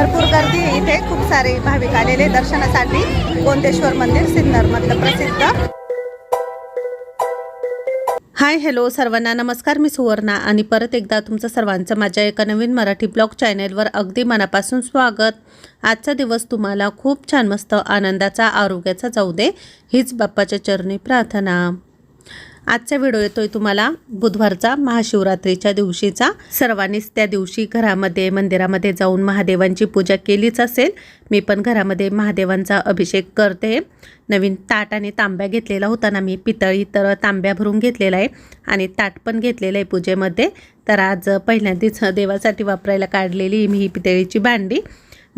भरपूर गर्दी आहे इथे. खूप सारे भाविक आलेले दर्शनासाठी. गोंदेश्वर मंदिर सिन्नर मधलं प्रसिद्ध. हाय हॅलो सर्वांना नमस्कार. मी सुवर्णा आणि परत एकदा तुमचं सर्वांचं माझ्या एका नवीन मराठी ब्लॉग चॅनेलवर अगदी मनापासून स्वागत. आजचा दिवस तुम्हाला खूप छान मस्त आनंदाचा आरोग्याचा जाऊ दे. हीच बाप्पाच्या चरणी प्रार्थना. आजचा व्हिडिओ येतोय तुम्हाला बुधवारचा महाशिवरात्रीच्या दिवशीचा. सर्वांनीच त्या दिवशी घरामध्ये मंदिरामध्ये जाऊन महादेवांची पूजा केलीच असेल. मी पण घरामध्ये महादेवांचा अभिषेक करते. नवीन ताट आणि तांब्या घेतलेला होता ना मी पितळी तर तांब्या भरून घेतलेला आहे आणि ताट पण घेतलेलं आहे पूजेमध्ये. तर आज पहिल्यांदाच देवासाठी वापरायला काढलेली मी ही पितळीची भांडी.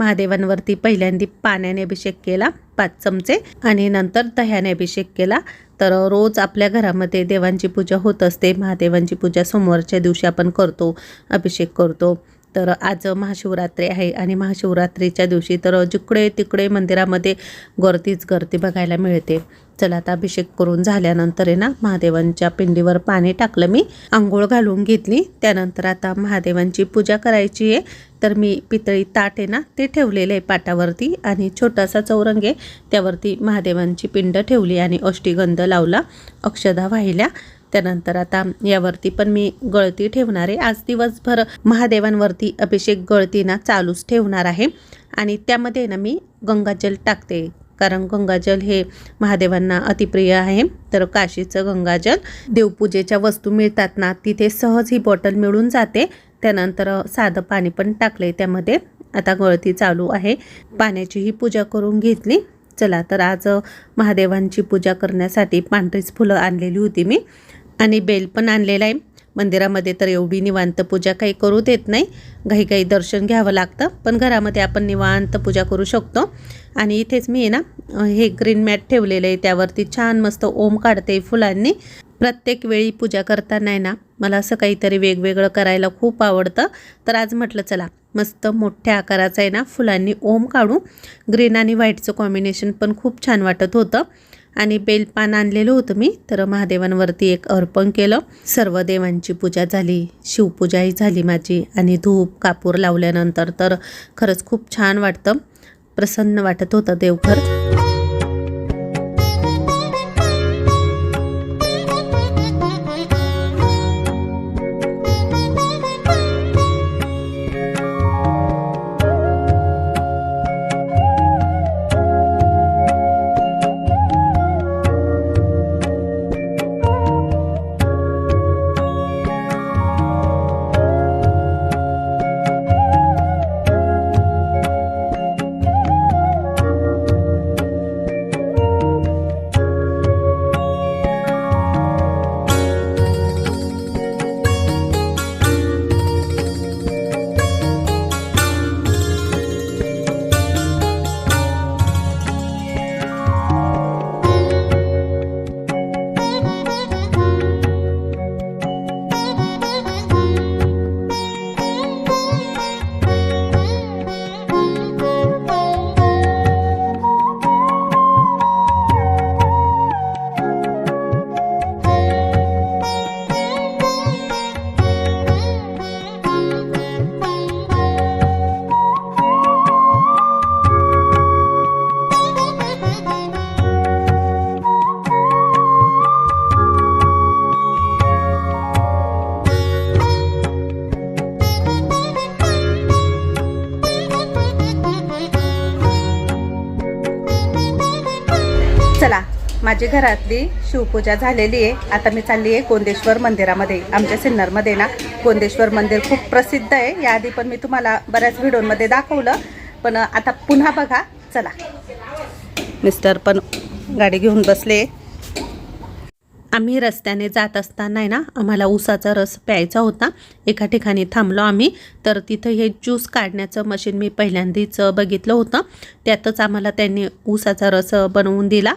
महादेवांवरती पहिल्यांदा पाण्याने अभिषेक केला पाच चमचे आणि नंतर दह्याने अभिषेक केला. तर रोज आपल्या घरामध्ये देवांची पूजा होत असते. महादेवांची पूजा सोमवारच्या दिवशी आपण करतो अभिषेक करतो. तर आज महाशिवरात्री आहे आणि महाशिवरात्रीच्या दिवशी तर जिकडे तिकडे मंदिरामध्ये गर्दीच गर्दी बघायला मिळते. चला आता अभिषेक करून झाल्यानंतर आहे ना महादेवांच्या पिंडीवर पाणी टाकलं मी आंघोळ घालून घेतली. त्यानंतर आता महादेवांची पूजा करायची आहे. तर मी पितळी ताट आहे ना ते ठेवलेलं आहे पाटावरती आणि छोटासा चौरंग आहे. त्यावरती महादेवांची पिंड ठेवली आणि अष्टीगंध लावला. अक्षदा वाहिल्या. त्यानंतर आता यावरती पण मी गळती ठेवणार आहे. आज दिवसभर महादेवांवरती अभिषेक गळती ना चालूच ठेवणार आहे. आणि त्यामध्ये ना मी गंगाजल टाकते. कारण गंगाजल हे महादेवांना अतिप्रिय आहे. तर काशीचं गंगाजल देवपूजेच्या वस्तू मिळतात ना तिथे सहज ही बॉटल मिळून जाते. त्यानंतर साधं पाणी पण टाकले त्यामध्ये. आता गळती चालू आहे. पाण्याची ही पूजा करून घेतली. चला तर आज महादेवांची पूजा करण्यासाठी पांढरीच फुलं आणलेली होती मी. आणि बेल पण आणलेला आहे. मंदिरामध्ये तर एवढी निवांत पूजा काही करू देत नाही. घाई काही दर्शन घ्यावं लागतं पण घरामध्ये आपण निवांत पूजा करू शकतो. आणि इथेच मी आहे ना हे ग्रीन मॅट ठेवलेलं आहे. त्यावरती छान मस्त ओम काढते फुलांनी. प्रत्येक वेळी पूजा करताना आहे ना मला असं काहीतरी वेगवेगळं करायला खूप आवडतं. तर आज म्हटलं चला मस्त मोठ्या आकाराचं आहे ना फुलांनी ओम काढू. ग्रीन आणि व्हाईटचं कॉम्बिनेशन पण खूप छान वाटत होतं. आणि बेलपान आणलेलं होतं मी. तर महादेवांवरती एक अर्पण केलं. सर्व देवांची पूजा झाली. शिवपूजाही झाली माझी. आणि धूप कापूर लावल्यानंतर तर खरंच खूप छान वाटतं. प्रसन्न वाटत होतं देवघर. माझी घरातली शिवपूजा झालेली आहे. आता मी चालली आहे कोंदेश्वर मंदिरामध्ये. आमच्या सिन्नरमध्ये ना कोंदेश्वर मंदिर खूप प्रसिद्ध आहे. याआधी पण मी तुम्हाला बऱ्याच व्हिडिओमध्ये दाखवलं. पण आता पुन्हा बघा. चला. मिस्टर पण गाडी घेऊन बसले. आम्ही रस्त्याने जात असताना ना आम्हाला ऊसाचा रस प्यायचा होता. एका ठिकाणी थांबलो आम्ही. तर तिथं हे ज्यूस काढण्याचं मशीन मी पहिल्यांदाच बघितलं होतं. त्यातच आम्हाला त्यांनी ऊसाचा रस बनवून दिला.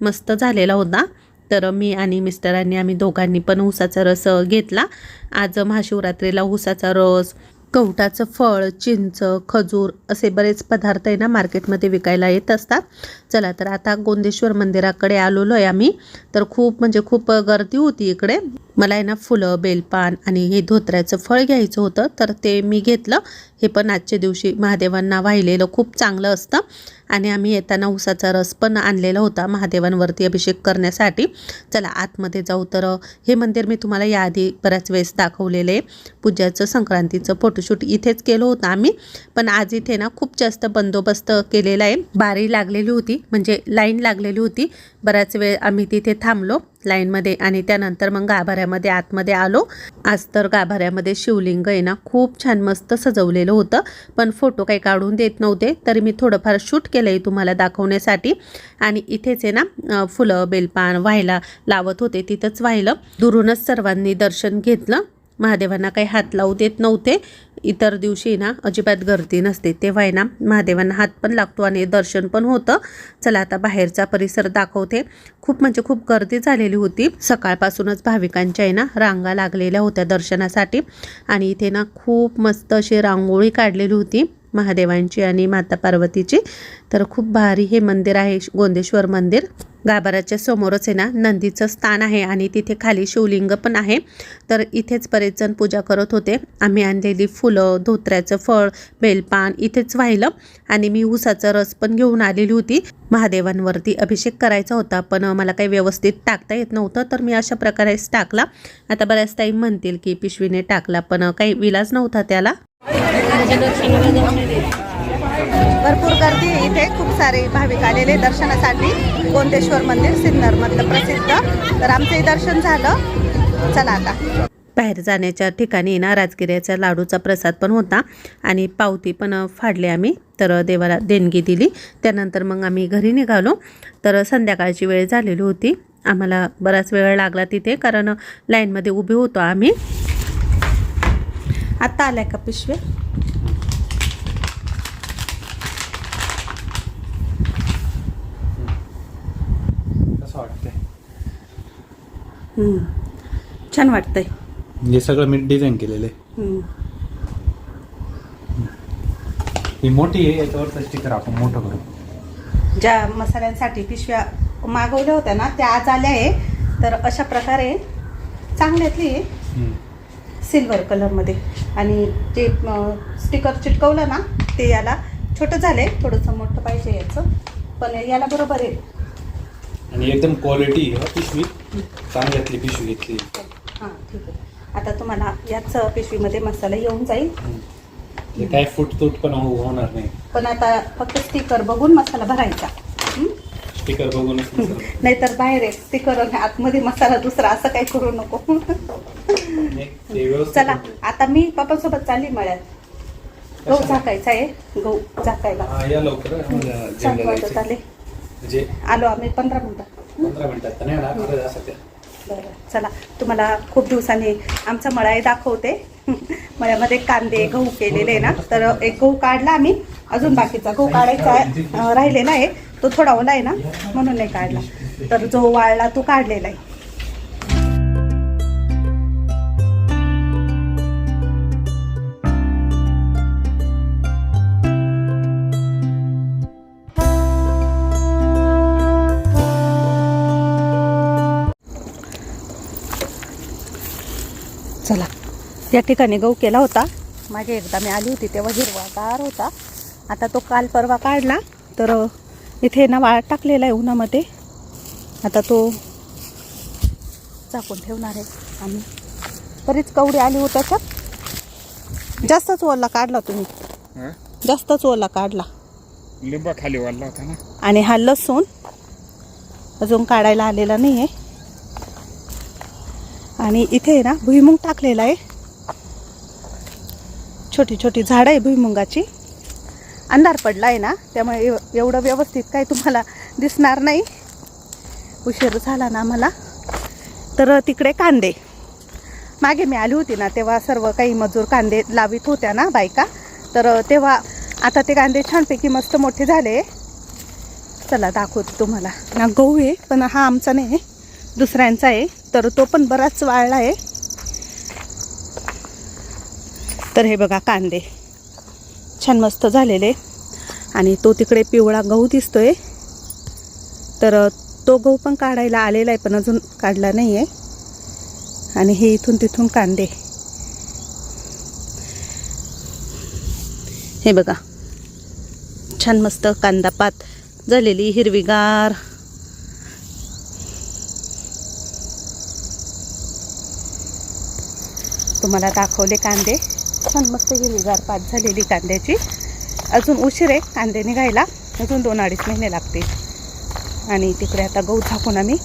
मस्त झालेला होता. तर मी आणि मिस्टरांनी आम्ही दोघांनी पण ऊसाचा रस घेतला. आज महाशिवरात्रीला ऊसाचा रस कवटाचं फळ चिंच खजूर असे बरेच पदार्थ आहे ना मार्केटमध्ये विकायला येत असतात. चला तर आता गोंदेश्वर मंदिराकडे आलेलो आहे आम्ही. तर खूप म्हणजे खूप गर्दी होती इकडे. मला आहे ना फुलं बेलपान आणि हे धोत्र्याचं फळ घ्यायचं होतं तर ते मी घेतलं. हे पण आजच्या दिवशी महादेवांना वाहिलेलं खूप चांगलं असतं. आणि आम्ही येताना उसाचा रस पण आणलेला होता महादेवांवरती अभिषेक करण्यासाठी. चला आतमध्ये जाऊ तर हे मंदिर मी तुम्हाला याआधी बऱ्याच वेळेस दाखवलेलं. आहे पूजाचं संक्रांतीचं फोटोशूट इथेच केलं होतं आम्ही. पण आज इथे ना खूप जास्त बंदोबस्त केलेला आहे. बारी लागलेली होती म्हणजे लाईन लागलेली होती. बराच वेळ आम्ही तिथे थांबलो. लाईनमध्ये आणि त्यानंतर मग गाभाऱ्यामध्ये आतमध्ये आलो. आज तर गाभाऱ्यामध्ये शिवलिंग आहे ना खूप छान मस्त सजवलेलं होतं. पण फोटो काही काढून देत नव्हते तरी मी थोडंफार शूट केलं आहे तुम्हाला दाखवण्यासाठी. आणि इथेच आहे ना फुलं बेलपान व्हायला लावत होते तिथंच वाहिलं दुरूनच सर्वांनी दर्शन घेतलं. महादेवांना काही हात लावू देत नव्हते. इतर दिवशी ना अजिबात गर्दी नसते. तेव्हा आहे ना महादेवांना हात पण लागतो आणि दर्शन पण होतं. चला आता बाहेरचा परिसर दाखवते. खूप म्हणजे खूप गर्दी झालेली होती. सकाळपासूनच भाविकांच्या आहे ना रांगा लागलेल्या होत्या दर्शनासाठी. आणि इथे ना खूप मस्त अशी रांगोळी काढलेली होती महादेवांची आणि माता पार्वतीची. तर खूप भारी हे मंदिर आहे गोंदेश्वर मंदिर. गाभाऱ्याच्या समोरच आहे ना नंदीचं स्थान आहे आणि तिथे खाली शिवलिंग पण आहे. तर इथेच बरेच जण पूजा करत होते. आम्ही आणलेली फुलं धोत्र्याचं फळ बेलपान इथेच वाहिलं आणि मी उसाचा रस पण घेऊन आलेली होती. महादेवांवरती अभिषेक करायचा होता पण मला काही व्यवस्थित टाकता येत नव्हतं तर मी अशा प्रकारेच टाकला. आता बऱ्याच टाईम म्हणतील की पिशवीने टाकला पण काही विलाज नव्हता त्याला. भरपूर गर्दी आहे इथे. खूप सारे भाविक आलेले दर्शनासाठी. गोंदेश्वर मंदिर सिन्नरमधलं प्रसिद्ध. तर आमचंही दर्शन झालं. चला आता. बाहेर जाण्याच्या ठिकाणी ना राजगिऱ्याचा लाडूचा प्रसाद पण होता आणि पावती पण फाडली आम्ही. तर देवाला देणगी दिली. त्यानंतर मग आम्ही घरी निघालो. तर संध्याकाळची वेळ झालेली होती. आम्हाला बराच वेळ लागला तिथे कारण लाईनमध्ये उभे होतो आम्ही. आत्ता आल्या का पिशव्या छान वाटतंय. हे सगळं मी डिझाईन केलेलं आहे. हम्म. ही मोठी आहे याच्यावरचं स्टिकर आपण मोठं करू. ज्या मसाल्यांसाठी पिशव्या मागवल्या होत्या ना त्या आज आल्या आहे. तर अशा प्रकारे चांगल्यातली आहे. सिल्वर कलरमध्ये आणि जे स्टिकर चिटकवलं ना ते याला छोटं झालंय. थोडंसं मोठं पाहिजे याचं. पण याला बरोबर आहे. आणि एकदम क्वालिटी पिशवी चांगल्यातली पिशवी घेतली हां ठीक आहे आता तुम्हाला याच पिशवीमध्ये मसाला येऊन जाईल. हे काय फूट तूट पण हो- होणार नाही पण आता फक्त स्टिकर बघून मसाला भरायचा हं? स्टिकर बघूनच नसेल. नाहीतर बाहेर आहे स्टिकर आणि आतमध्ये मसाला दुसरा असं काही करू नको नाही, ते व्यवस्थित चला. आता मी पप्पासोबत चालली मळ्यात गहू झाकायचा आहे गहू झाकायला हा, या लवकर जेवणाला जायचंय. आले म्हणजे आलो आम्ही पंधरा मिनिटात पंधरा मिनिटात तर नाही होणार अर्ध्या तासात या. बरं चला तुम्हाला खूप दिवसांनी आमचा मळाही दाखवते. मळ्यामध्ये कांदे गहू केलेले आहे ना तर एक गहू काढला आम्ही. अजून बाकीचा गहू काढायचा अं, राहिलेला आहे. तो थोडा ओला आहे ना म्हणून नाही काढला. तर जो वाळला तो काढलेला आहे. चला. या ठिकाणी गहू केला होता. मागे एकदा मी आली होती तेव्हा हिरवागार होता. आता तो काल परवा काढला. तर इथे ना वाळ टाकलेला आहे उन्हामध्ये. आता तो झाकून ठेवणार आहे. आम्ही बरीच कवडी आली होती त्याच्यात. जास्तच ओला काढला तुम्ही? जास्तच ओला काढला. लिंबा खाली वाढला होता ना. आणि हा लसूण अजून काढायला आलेला नाही आहे आणि इथे आहे ना भुईमुंग टाकलेला आहे. छोटी छोटी झाडं आहे भुईमुंगाची. अंधार पडला आहे ना त्यामुळे एव- एवढं व्यवस्थित काही तुम्हाला दिसणार नाही. उशीर झाला ना आम्हाला. तर तिकडे कांदे. मागे मी आली होती ना तेव्हा सर्व काही मजूर कांदे लावित होत्या ना बायका. तर तेव्हा आता ते कांदे छानपैकी मस्त मोठे झाले चला दाखवते तुम्हाला. ना गहू आहे पण हा आमचा नाही आहे. दुसऱ्यांचा आहे. तर तो पण बराच वाळला आहे. तर हे बघा कांदे. छान मस्त झालेले. आणि तो तिकडे पिवळा गहू दिसतोय. तर तो गहू पण काढायला आलेला आहे पण अजून काढला नाही आहे आणि हे इथून तिथून कांदे. हे बघा. छान मस्त कांदा पात झालेली हिरवीगार तुम्हाला दाखवले कांदे. छान मस्त हिरवीगार पात झालेली कांद्याची. अजून उशीर आहे कांदे निघायला. अजून दोन अडीच महिने लागतील. आणि तिकडे आता गहू झाकून आम्ही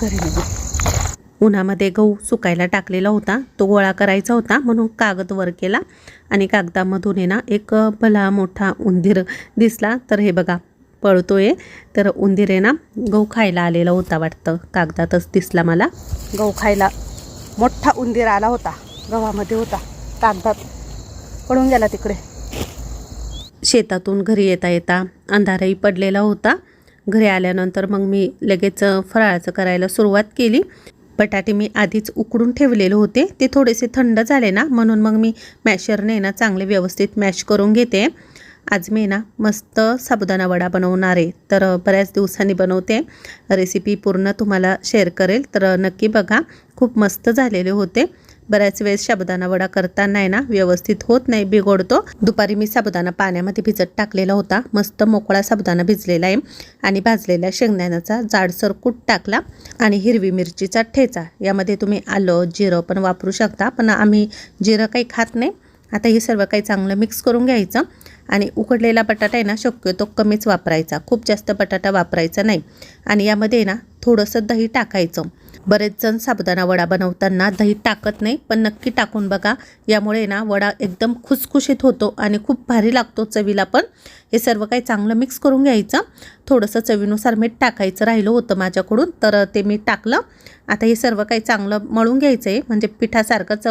घरी निघू उन्हामध्ये गहू सुकायला टाकलेला होता. तो गोळा करायचा होता म्हणून कागद वर केला. आणि कागदामधून आहे ना एक भला मोठा उंदीर दिसला. तर हे बघा पळतोय. तर उंदीर आहे ना गहू खायला आलेला होता वाटतं. कागदातच दिसला मला. गहू खायला मोठा उंदीर आला होता. गव्हामध्ये होता. तांतात पडून गेला तिकडे. शेतातून घरी येता येता अंधारही पडलेला होता. घरी आल्यानंतर मग मी लगेच फराळाचं करायला सुरुवात केली. बटाटे मी आधीच उकडून ठेवलेले होते. ते थोडेसे थंड झाले ना म्हणून मग मी मॅशरने ना चांगले व्यवस्थित मॅश करून घेते. आज मी ना मस्त साबुदाणा वडा बनवणार आहे. तर बऱ्याच दिवसांनी बनवते. रेसिपी पूर्ण तुम्हाला शेअर करेल. तर नक्की बघा. खूप मस्त झालेले होते. बऱ्याच वेळेस साबुदाणा वडा करताना आहे ना व्यवस्थित होत नाही बिघडतो. दुपारी मी साबुदाणा पाण्यामध्ये भिजत टाकलेला होता. मस्त मोकळा साबुदाणा भिजलेला आहे. आणि भाजलेल्या शेंगदाण्याचा जाडसर कूट टाकला. आणि हिरवी मिरचीचा ठेचा. यामध्ये तुम्ही आलं जिरं पण वापरू शकता. पण आम्ही जिरं काही खात नाही. आता हे सर्व काही चांगलं मिक्स करून घ्यायचं. आणि उकडलेला बटाटा आहे ना शक्यतो कमीच वापरायचा. खूप जास्त बटाटा वापरायचा नाही. आणि यामध्ये ना थोडंसं दही टाकायचं. बरेच जण साबुदाणा वडा बनवताना दही टाकत नाही पण नक्की टाकून बघा. यामुळे ना वडा एकदम खुसखुशीत होतो आणि खूप भारी लागतो चवीला पण. हे सर्व काही चांगलं मिक्स करून घ्यायचं. थोडंसं चवीनुसार मीठ टाकायचं राहिलं होतं माझ्याकडून तर ते मी टाकलं. आता हे सर्व काही चांगलं मळून घ्यायचं आहे म्हणजे पिठासारखंच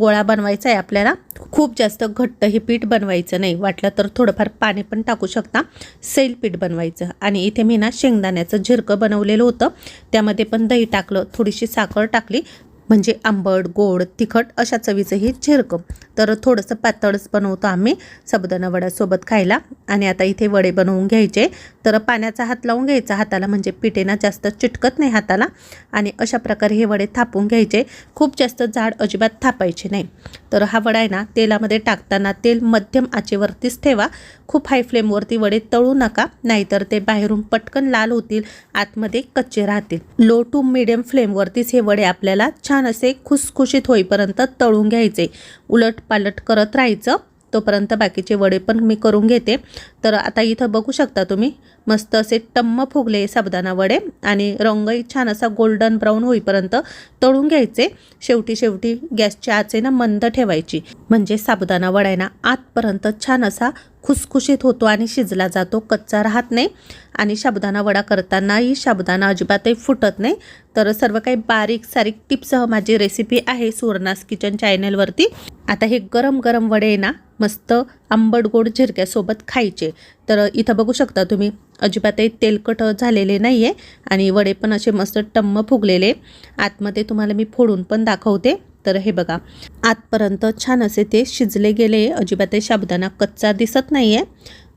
गोळा बनवायचा आहे आपल्याला. खूप जास्त घट्ट हे पीठ बनवायचं नाही. वाटलं तर थोडंफार पाणी पण टाकू शकता. सैल पीठ बनवायचं. आणि इथे मी ना शेंगदाण्याचं झिरकं बनवलेलं होतं. त्यामध्ये पण दही टाकलं. थोडीशी साखर टाकली. म्हणजे आंबट गोड तिखट अशा चवीचं हे झिरकं. तर थोडंसं पातळच बनवतो आम्ही साबुदाणा वड्यासोबत खायला. आणि आता इथे वडे बनवून घ्यायचे. तर पाण्याचा हात लावून घ्यायचा. हाताला म्हणजे पिठेना जास्त चिटकत नाही हाताला. आणि अशा प्रकारे हे वडे थापून घ्यायचे. खूप जास्त जाड अजिबात थापायचे नाही. तर हा वडा आहे ना तेलामध्ये टाकताना तेल मध्यम आचेवरतीच ठेवा. खूप हाय फ्लेमवरती वडे तळू नका. नाहीतर ते बाहेरून पटकन लाल होतील आतमध्ये कच्चे राहतील. लो टू मिडियम फ्लेमवरतीच हे वडे आपल्याला छान असे खुसखुशीत होईपर्यंत तळून घ्यायचे. उलट पालट करत राहायचं. तोपर्यंत बाकीचे वडे पण मी करून घेते. तर आता इथं बघू शकता तुम्ही मस्त असे टम्म फुगले साबुदाणा वडे आणि रंगही छान असा गोल्डन ब्राऊन होईपर्यंत तळून घ्यायचे. शेवटी शेवटी गॅसची आच आहे ना मंद ठेवायची. म्हणजे साबुदाणा वडा आहे ना आतपर्यंत छान असा खुसखुशीत होतो आणि शिजला जातो कच्चा राहत नाही. आणि साबुदाणा वडा करतानाही साबुदाणा अजिबातही फुटत नाही. तर सर्व काही बारीक सारीक टिप्ससह माझी रेसिपी आहे सुवर्णास किचन चॅनलवरती आता हे गरम गरम वडे आहे ना मस्त आंबट गोड झिरक्यासोबत खायचे. तर इथं बघू शकता तुम्ही अजिबातही तेलकट झालेले नाही आहे आणि वडे पण असे मस्त टम्म फुगलेले. आतमध्ये तुम्हाला मी फोडून पण दाखवते. तर हे बघा आतपर्यंत छान असे ते शिजले गेले. अजिबातही साबुदाणा कच्चा दिसत नाही आहे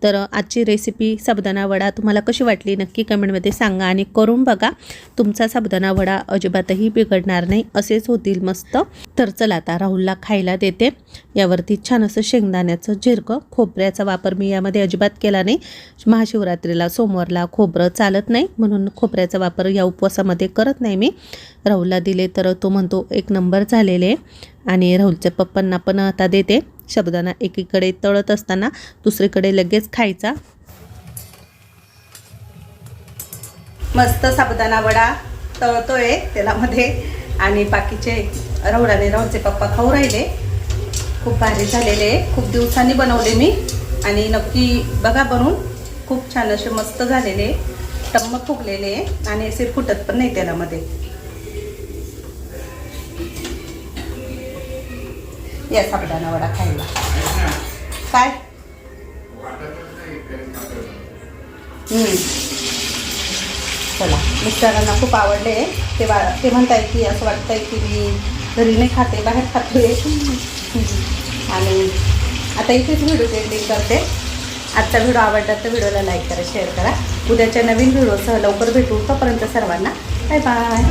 तर आजची रेसिपी साबुदाणा वडा तुम्हाला कशी वाटली नक्की कमेंटमध्ये सांगा आणि करून बघा. तुमचा साबुदाणा वडा अजिबातही बिघडणार नाही असेच होतील मस्त. तर चला आता राहुलला खायला देते. यावरती छान असं शेंगदाण्याचं झिरकं खोबऱ्याचा वापर मी यामध्ये अजिबात केला नाही. महाशिवरात्रीला सोमवारला खोबरं चालत नाही म्हणून खोबऱ्याचा वापर या उपवासामध्ये करत नाही मी. राहुलला दिले तर तो म्हणतो एक नंबर झालेले आणि राहुलच्या पप्पांना पण आता देते. शब्दांना एकीकडे तळत असताना दुसरीकडे लगेच खायचा. मस्त साबुदाणा वडा तळतोय तेलामध्ये. आणि बाकीचे रवडाने रवचे पप्पा खाऊ राहिले. खूप भारी झालेले खूप दिवसांनी बनवले मी. आणि नक्की बघा बनवून. खूप छान असे मस्त झालेले टम्म फुगलेले आणि असे फुटत पण नाही तेलामध्ये. या साबुदाणा वडा खायला. काय? चला मिस्टरांना खूप आवडले. ते बा ते म्हणताय की असं वाटतंय की मी घरी नाही खाते बाहेर खातोय आणि आता इथेच व्हिडिओ एडिटिंग करते. आजचा व्हिडिओ आवडला तर व्हिडिओला लाईक करा शेअर करा. उद्याच्या नवीन व्हिडिओसह लवकर भेटू. तोपर्यंत सर्वांना बाय बाय